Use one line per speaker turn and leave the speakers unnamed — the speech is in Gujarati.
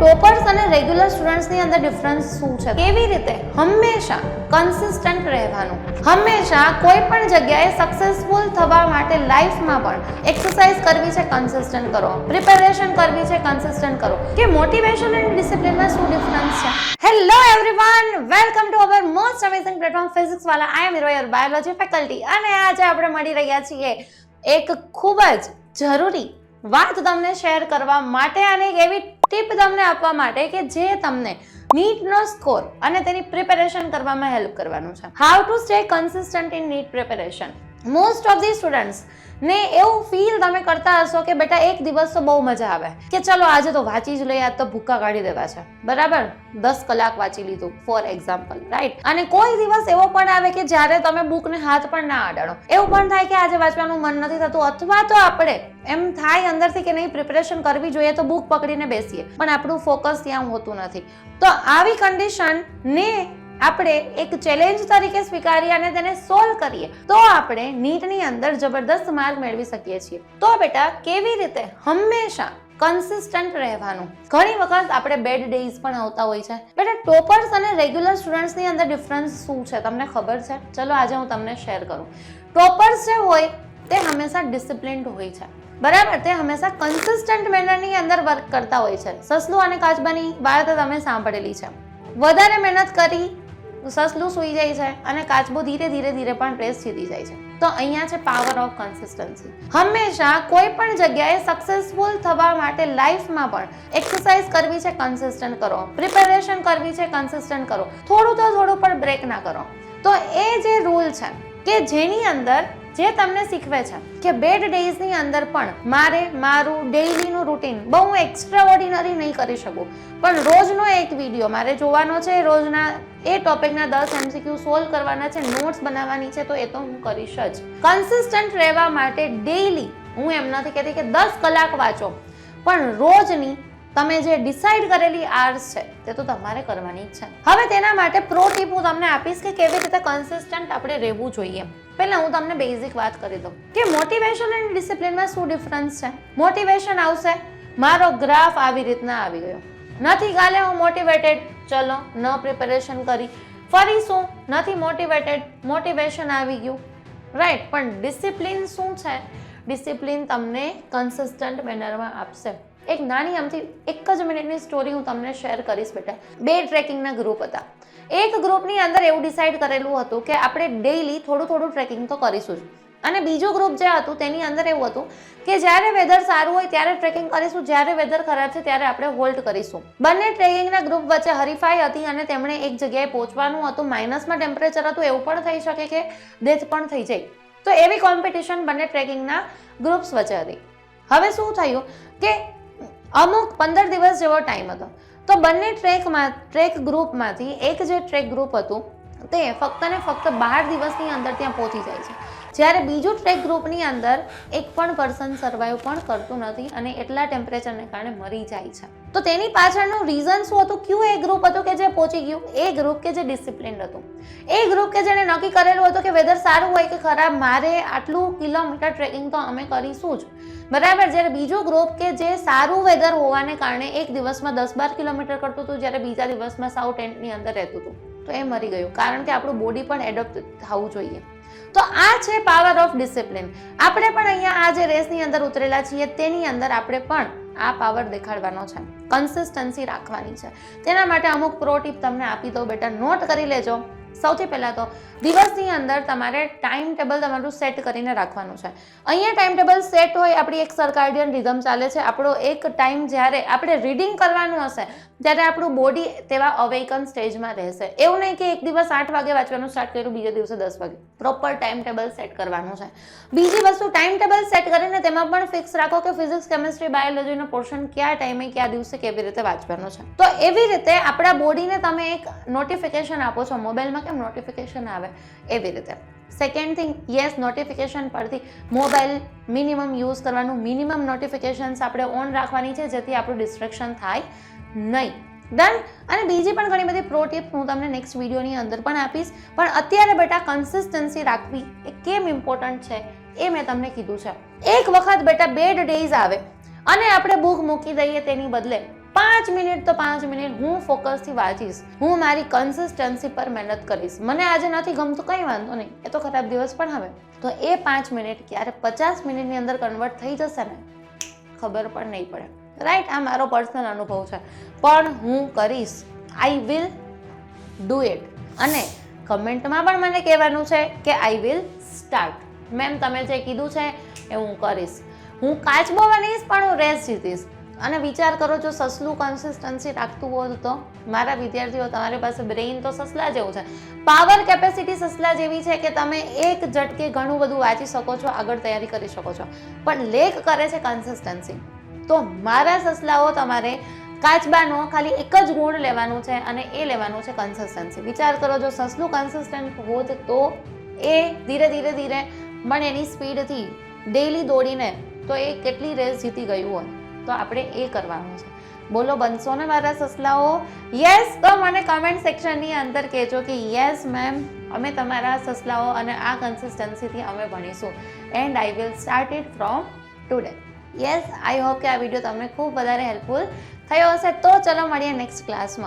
ટોપર્સ અને રેગ્યુલર સ્ટુડન્ટ્સની અંદર ડિફરન્સ શું છે? કેવી રીતે? હંમેશા કન્સિસ્ટન્ટ રહેવાનું. હંમેશા કોઈ પણ જગ્યાએ સક્સેસફુલ થવા માટે લાઈફમાં પણ એક્સરસાઇઝ કરવી છે કન્સિસ્ટન્ટ કરો. પ્રિપેરેશન કરવી છે કન્સિસ્ટન્ટ કરો. કે મોટિવેશન અને ડિસિપ્લિનમાં શું ડિફરન્સ છે? Hello everyone welcome to our most amazing platform physics Wallah. I am your biology faculty અને આજે આપણે મળી રહ્યા છીએ એક ખૂબ જ જરૂરી વાત તમને શેર કરવા માટે અને એક એવી ટીપ તમને આપવા માટે કે જે તમને નીટનો સ્કોર અને તેની પ્રિપેરેશન કરવામાં હેલ્પ કરવાનું છે. How to stay consistent in NEET preparation most of the students ને એવું ફીલ તમે કરતા હશો કે બેટા એક દિવસ તો બહુ મજા આવે. કે ચલો આજે તો વાંચી જ લઈએ, આજ તો ભૂક્કા કાઢી દેવા છે. બરાબર? દસ કલાક વાંચી લીધું ફોર એક્ઝામ્પલ રાઈટ અને કોઈ દિવસ એવો પણ આવે કે જ્યારે તમે બુકને હાથ પણ ના અડાડો. એવું પણ થાય કે આજે વાંચવાનું મન નથી થતું, અથવા તો આપણે એમ થાય અંદરથી કે નહીં પ્રિપરેશન કરવી જોઈએ તો બુક પકડીને બેસીએ. પણ આપણું ફોકસ ત્યાં હોતું નથી. તો આવી કન્ડિશન ને આપણે એક ચેલેન્જ તરીકે સ્વીકારીએ અને તેને સોલ્વ કરીએ, તો આપણે નીટની અંદર જબરદસ્ત માર્ક મેળવી શકીએ છીએ. તો બેટા, કેવી રીતે? હંમેશા કન્સિસ્ટન્ટ રહેવાનું. ઘણી વખત આપણે બેડ ડેઝ પણ આવતા હોય છે. બેટા ટોપર્સ અને રેગ્યુલર સ્ટુડન્ટ્સની અંદર ડિફરન્સ શું છે? તમને ખબર છે? ચલો આજે હું તમને શેર કરું. ટોપર્સ જે હોય, તે હંમેશા ડિસિપ્લિન્ડ હોય છે. બરાબર? તે હંમેશા કન્સિસ્ટન્ટ મેનરની અંદર વર્ક કરતા હોય છે. સસલું અને કાચબાની વાત તમે સાંભળેલી છે. વધારે મહેનત કરી સસલું સૂઈ જાય છે અને કાચબો ધીરે ધીરે ધીરે પણ પ્રેસ જીતી જાય છે. તો અહીંયા છે પાવર ઓફ કન્સિસ્ટન્સી હંમેશા કોઈ પણ જગ્યાએ સક્સેસફુલ થવા માટે લાઈફમાં પણ એક્સરસાઇઝ કરવી છે કન્સિસ્ટન્ટ કરો. પ્રિપેરેશન કરવી છે કન્સિસ્ટન્ટ કરો. થોડું તો થોડું પણ બ્રેક ના કરો. તો એ જે રૂલ છે કે જેની અંદર જે તમને શીખવે છે કે બેડ ડેઝની અંદર પણ મારે મારું ડેઇલીનું રૂટીન બહુ એક્સ્ટ્રા ઓર્ડિનરી નહીં કરી શકું. પણ રોજનો એક વીડિયો મારે જોવાનો છે, રોજના એ ટોપિકના દસ એમસીક્યુ સોલ્વ કરવાના છે નોટ્સ બનાવવાની છે, તો એ તો હું કરીશ જ. કન્સિસ્ટન્ટ રહેવા માટે ડેઈલી હું એમ નથી કહેતી કે દસ કલાક વાંચો. પણ રોજની તમે જે ડિસાઈડ કરેલી આર્સ છે, તે તો તમારે કરવાની જ છે. હવે તેના માટે પ્રો ટીપ હું તમને આપીશ કે કેવી રીતે કન્સિસ્ટન્ટ આપણે રહેવું જોઈએ. પહેલા હું તમને બેઝિક વાત કરી દઉં કે મોટિવેશન અને ડિસિપ્લિનમાં શું ડિફરન્સ છે? મોટિવેશન આવશે, મારો ગ્રાફ આવી રીતના આવી ગયો. નથી કાલે હું મોટિવેટેડ ચલો, ન પ્રિપેરેશન કરી. ફરી શું? નથી મોટિવેટેડ મોટિવેશન આવી ગયું. રાઈટ પણ ડિસિપ્લિન શું છે? ડિસિપ્લિન તમને કન્સિસ્ટન્ટ મેનરમાં આપશે. એક નાની આમથી એક જ મિનિટની સ્ટોરી હું તમને શેર કરીશ બેટા. બે ટ્રેકિંગના ગ્રુપ હતા. એક ગ્રુપની અંદર એવું ડિસાઈડ કરેલું હતું કે આપણે ડેઈલી થોડું થોડું ટ્રેકિંગ તો કરીશું જ. અને બીજું ગ્રુપ જે હતું તેની અંદર એવું હતું કે જ્યારે વેધર સારું હોય ત્યારે ટ્રેકિંગ કરીશું, જ્યારે વેધર ખરાબ છે ત્યારે આપણે હોલ્ડ કરીશું. બંને ટ્રેકિંગના ગ્રુપ વચ્ચે હરીફાઈ હતી અને તેમણે એક જગ્યાએ પહોંચવાનું હતું. માઇનસમાં ટેમ્પરેચર હતું, એવું પણ થઈ શકે કે ડેથ પણ થઈ જાય. તો એવી કોમ્પિટિશન બંને ટ્રેકિંગના ગ્રુપ્સ વચ્ચે હતી. હવે શું થયું કે અમુક પંદર દિવસ જેવો ટાઈમ હતો. તો બંને ટ્રેકમાં ટ્રેક ગ્રુપમાંથી એક જે ટ્રેક ગ્રુપ હતું તે ફક્ત ને ફક્ત બાર દિવસની અંદર ત્યાં પહોંચી જાય છે. જ્યારે બીજું ટ્રેક ગ્રુપની અંદર એક પણ પર્સન સર્વાઈવ પણ કરતું નથી અને એટલા ટેમ્પરેચરને કારણે મરી જાય છે. તો તેની પાછળનું રીઝન શું હતું? કયું એ ગ્રુપ હતું કે જે પહોંચી ગયું? એ ગ્રુપ કે જે ડિસિપ્લિન હતું? એ ગ્રુપ કે જેણે નક્કી કરેલું હતું કે વેધર સારું હોય કે ખરાબ, મારે આટલું કિલોમીટર ટ્રેકિંગ તો અમે કરીશું જ. બરાબર, જ્યારે બીજું ગ્રુપ કે જે સારું વેધર હોવાને કારણે એક દિવસમાં દસ બાર કિલોમીટર કરતું હતું, જ્યારે બીજા દિવસમાં સાવ ટેન્ટની અંદર રહેતું હતું. તો એ મરી ગયું. કારણ કે આપણું બોડી પણ એડોપ્ટ થવું જોઈએ. તો આ છે પાવર ઓફ ડિસિપ્લિન આપણે પણ અહીંયા આ જે રેસની અંદર ઉતરેલા છીએ, તેની અંદર આપણે પણ આ પાવર દેખાડવાનો છે. કન્સિસ્ટન્સી રાખવાની છે. તેના માટે અમુક પ્રો ટીપ તમને આપી દો બેટા નોટ કરી લેજો. સૌથી પહેલાં તો દિવસની અંદર તમારે ટાઈમ ટેબલ તમારું સેટ કરીને રાખવાનું છે. અહીંયા ટાઈમ ટેબલ સેટ હોય, આપણી એક સર્કાર્ડિયન રિધમ ચાલે છે. આપણો એક ટાઈમ જ્યારે આપણે રીડિંગ કરવાનું હશે, ત્યારે આપણું બોડી તેવા અવેકન સ્ટેજમાં રહેશે. એવું નહીં કે એક દિવસ આઠ વાગે વાંચવાનું સ્ટાર્ટ કર્યું, બીજા દિવસે દસ વાગે. પ્રોપર ટાઈમ ટેબલ સેટ કરવાનું છે. બીજી વસ્તુ ટાઈમ ટેબલ સેટ કરીને તેમાં પણ ફિક્સ રાખો કે ફિઝિક્સ કેમિસ્ટ્રી બાયોલોજીનો પોર્શન કયા ટાઈમે કયા દિવસે કેવી રીતે વાંચવાનો છે. તો એવી રીતે આપણા બોડીને તમે એક નોટિફિકેશન આપો છો મોબાઈલમાં કેમ નોટિફિકેશન આવે એવી રીતે. સેકન્ડ થિંગ યસ નોટિફિકેશન પરથી મોબાઈલ મિનિમમ યુઝ કરવાનું મિનિમમ નોટિફિકેશન્સ આપણે ઓન રાખવાની છે, જેથી આપણું ડિસ્ટ્રેક્શન થાય નહીં. ડન અને બીજી પણ ઘણી બધી પ્રો ટિપ હું તમને નેક્સ્ટ વિડીયોની અંદર પણ આપીશ. પણ અત્યારે બેટા કન્સિસ્ટન્સી રાખવી એ કેમ ઇમ્પોર્ટન્ટ છે એ મેં તમને કીધું છે. એક વખત બેટા બેડ ડેઝ આવે અને આપણે બુક મૂકી દઈએ તેની બદલે પાંચ મિનિટ તો પાંચ મિનિટ હું ફોકસથી વાંચીશ, હું મારી કન્સિસ્ટન્સી પર મહેનત કરીશ. મને આજે નથી ગમતું કંઈ વાંધો નહીં, એ તો ખરાબ દિવસ પણ હવે. તો એ પાંચ મિનિટ ક્યારે પચાસ મિનિટની અંદર કન્વર્ટ થઈ જશે ને, ખબર પણ નહીં પડે. રાઈટ આ મારો પર્સનલ અનુભવ છે. પણ હું કરીશ. આઈ વિલ ડુ ઇટ અને કમેન્ટમાં પણ મને કહેવાનું છે કે આઈ વિલ સ્ટાર્ટ મેમ તમે જે કીધું છે એ હું કરીશ. હું કાચબો બનીશ પણ હું રેસ જીતીશ અને વિચાર કરો, જો સસલું કન્સિસ્ટન્સી રાખતું હોત તો? મારા વિદ્યાર્થીઓ, તમારી પાસે બ્રેઇન તો સસલા જેવું છે. પાવર કેપેસિટી સસલા જેવી છે કે તમે એક ઝટકે ઘણું બધું વાંચી શકો છો, આગળ તૈયારી કરી શકો છો. પણ લેખ કરે છે કન્સિસ્ટન્સી તો મારા સસલાઓ તમારે કાચબાનો ખાલી એક જ ગુણ લેવાનું છે અને એ લેવાનું છે કન્સિસ્ટન્સી વિચાર કરો, જો સસલું કન્સિસ્ટન્ટ હોત તો એ ધીરે ધીરે ધીરે પણ એની સ્પીડથી ડેલી દોડીને તો એ કેટલી રેસ જીતી ગયું હોય તો આપણે એ કરવાનું છે. બોલો, બનશો ને મારા સસલાઓ? યસ તો મને કમેન્ટ સેક્શનની અંદર કહેજો કે યસ મેમ અમે તમારા સસલાઓ અને આ કન્સિસ્ટન્સીથી અમે ભણીશું. And I will start it from today yes I hope કે આ વીડિયો તમને ખૂબ વધારે હેલ્પફુલ થયો હશે. તો ચલો મળીએ નેક્સ્ટ ક્લાસમાં